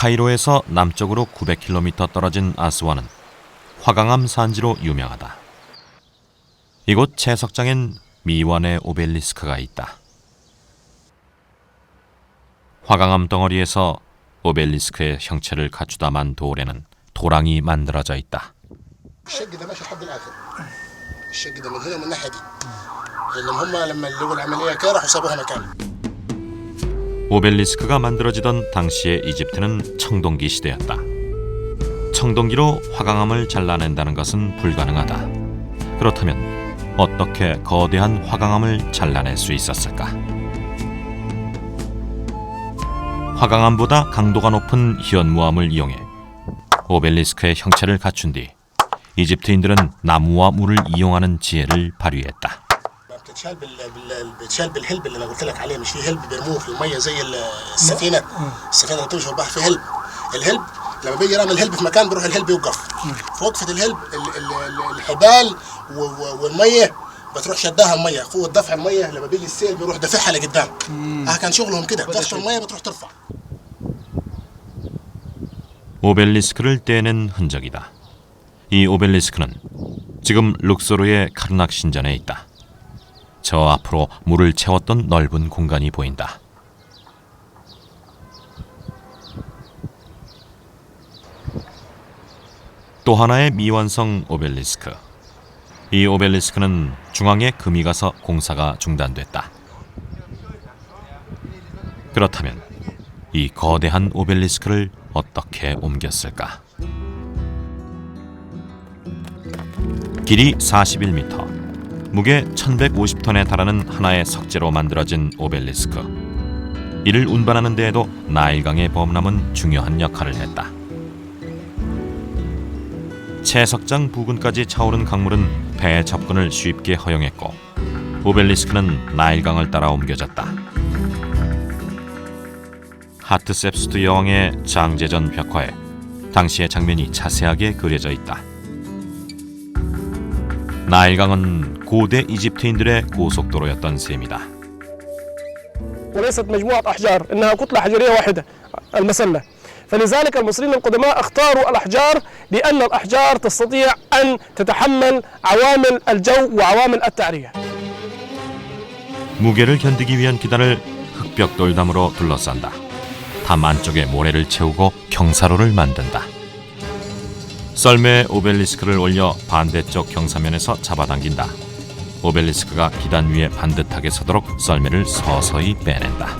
카이로에서 남쪽으로 900km 떨어진 아스완은 화강암 산지로 유명하다. 이곳 채석장엔 미완의 오벨리스크가 있다. 화강암 덩어리에서 오벨리스크의 형체를 갖추다 만 돌에는 도랑이 만들어져 있다. 오벨리스크가 만들어지던 당시의 이집트는 청동기 시대였다. 청동기로 화강암을 잘라낸다는 것은 불가능하다. 그렇다면 어떻게 거대한 화강암을 잘라낼 수 있었을까? 화강암보다 강도가 높은 현무암을 이용해 오벨리스크의 형체를 갖춘 뒤 이집트인들은 나무와 물을 이용하는 지혜를 발휘했다. بتتشال بال... بال... بتشال بالهلب اللي انا قلت لك عليه مش في هلب بيرموه في الميه زي ال- السفينه السفينه اللي بتمشي في البحر في هلب الهلب لما بيجي يرمي الهلب في مكان بيروح الهلب يوقف في وقفه الهلب ال... ال... ال- الحبال و... و... والميه بتروح شدها الميه قوه دفع الميه لما بيجي السيل بيروح دافعها لقدام اه كان شغلهم كده تخطف الميه بتروح ترفع 오벨리스크를 떼낸 흔적이다. 이 오벨리스크는 지금 룩소르의 카르낙 신전에 있다. 저 앞으로 물을 채웠던 넓은 공간이 보인다. 또 하나의 미완성 오벨리스크. 이 오벨리스크는 중앙에 금이 가서 공사가 중단됐다. 그렇다면 이 거대한 오벨리스크를 어떻게 옮겼을까? 길이 41m, 무게 1150톤에 달하는 하나의 석재로 만들어진 오벨리스크. 이를 운반하는 데에도 나일강의 범람은 중요한 역할을 했다. 채석장 부근까지 차오른 강물은 배 접근을 쉽게 허용했고 오벨리스크는 나일강을 따라 옮겨졌다. 하트셉스트 여왕의 장제전 벽화에 당시의 장면이 자세하게 그려져 있다. 나일강은 고대 이집트인들의 고속도로였던 셈이다. وليست مجموعة أحجار إنها كتلة حجرية واحدة المسلة فلذلك المصريين القدماء اختاروا الأحجار لأن الأحجار تستطيع أن تتحمل عوامل الجو وعوامل التعرية 무게를 견디기 위한 기단을 흑벽돌담으로 둘러싼다. 담 안쪽에 모래를 채우고 경사로를 만든다. 썰매에 오벨리스크를 올려 반대쪽 경사면에서 잡아당긴다. 오벨리스크가 기단 위에 반듯하게 서도록 썰매를 서서히 빼낸다.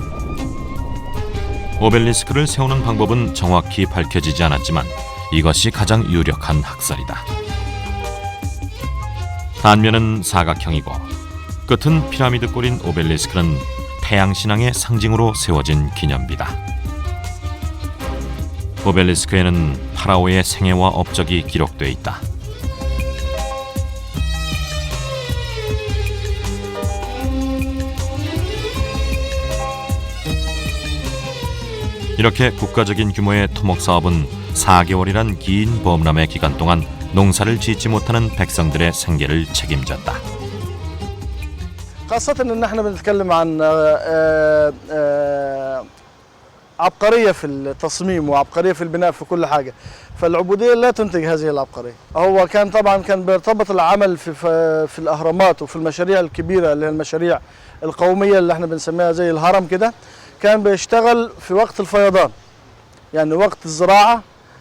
오벨리스크를 세우는 방법은 정확히 밝혀지지 않았지만 이것이 가장 유력한 학설이다. 단면은 사각형이고 끝은 피라미드 꼴인 오벨리스크는 태양 신앙의 상징으로 세워진 기념비다. 오벨리스크에는 파라오의 생애와 업적이 기록돼 있다. 이렇게 국가적인 규모의 토목 사업은 4개월이란 긴 범람의 기간 동안 농사를 짓지 못하는 백성들의 생계를 책임졌다. خاصة ان احنا بنتكلم عن عبقرية في التصميم وعبقرية في البناء في كل حاجة. فالعبودية لا تنتج هذه العبقرية. هو كان طبعا كان بيرتبط العمل في في, الأهرامات وفي المشاريع الكبيرة اللي هي المشاريع القومية اللي إحنا بنسميها زي الهرم كده كان بيشتغل في وقت الفيضان. يعني وقت الزراعة